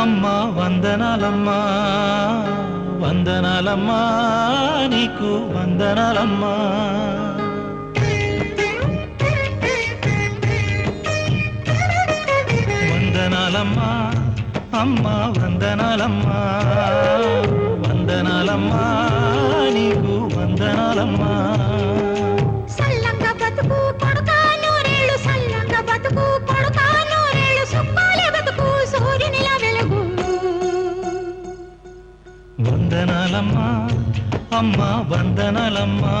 అమ్మా వందనాలమ్మా వందనాలమ్మా నీకు వందనాలమ్మా. వందనాలమ్మా అమ్మా వందనాలమ్మా వందనాలమ్మా నీకు వందనాలమ్మా. వందనాలమ్మా అమ్మా వందనాలమ్మా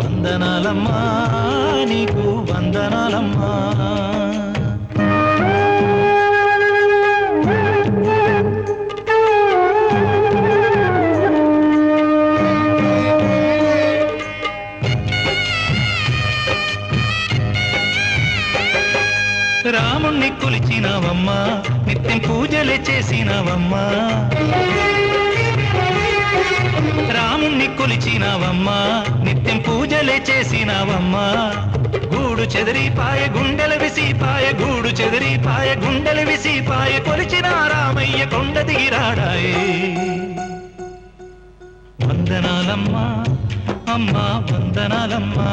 వందనాలమ్మా నీకు వందనాలమ్మా. రాముణ్ణి కొలిచినవమ్మా నిత్యం పూజలు చేసినవమ్మా. రాముణ్ణి కొలిచినావమ్మా నిత్యం పూజలే చేసినావమ్మా. గూడు చెదిరిపాయ గుండెల విసిపాయ గూడు చెదిరిపాయ గుండెల విసిపాయ కొలిచిన రామయ్య కొండ దిగిరాడాయే వందనాలమ్మా అమ్మా వందనాలమ్మా.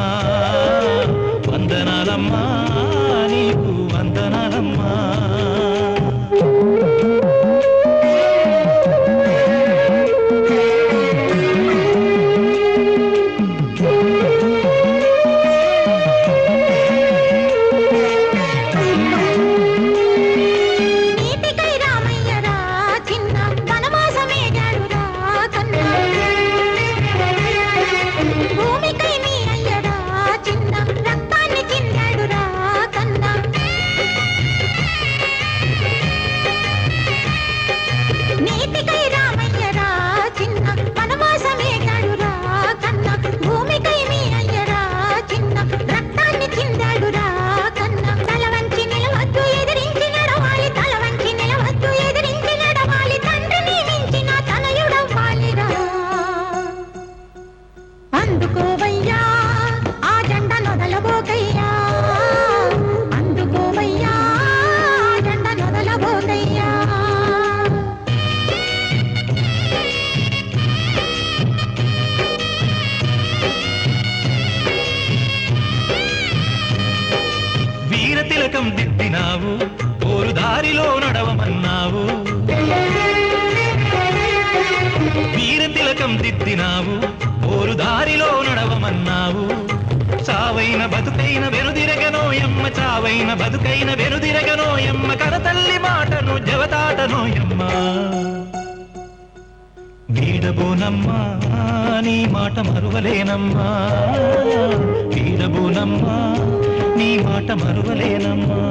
దిద్దినావు ఓరు దారిలో నడవమన్నావు. చావైన బతుకైన వెనుదిరగనోయమ్మ చావైన బతుకైన వెనుదిరగనోయమ్మ కరతల్లి మాటను జవతాటనోయమ్మ వీడబోనమ్మా నీ మాట మరువలేనమ్మా. వీడబోనమ్మా నీ మాట మరువలేనమ్మా.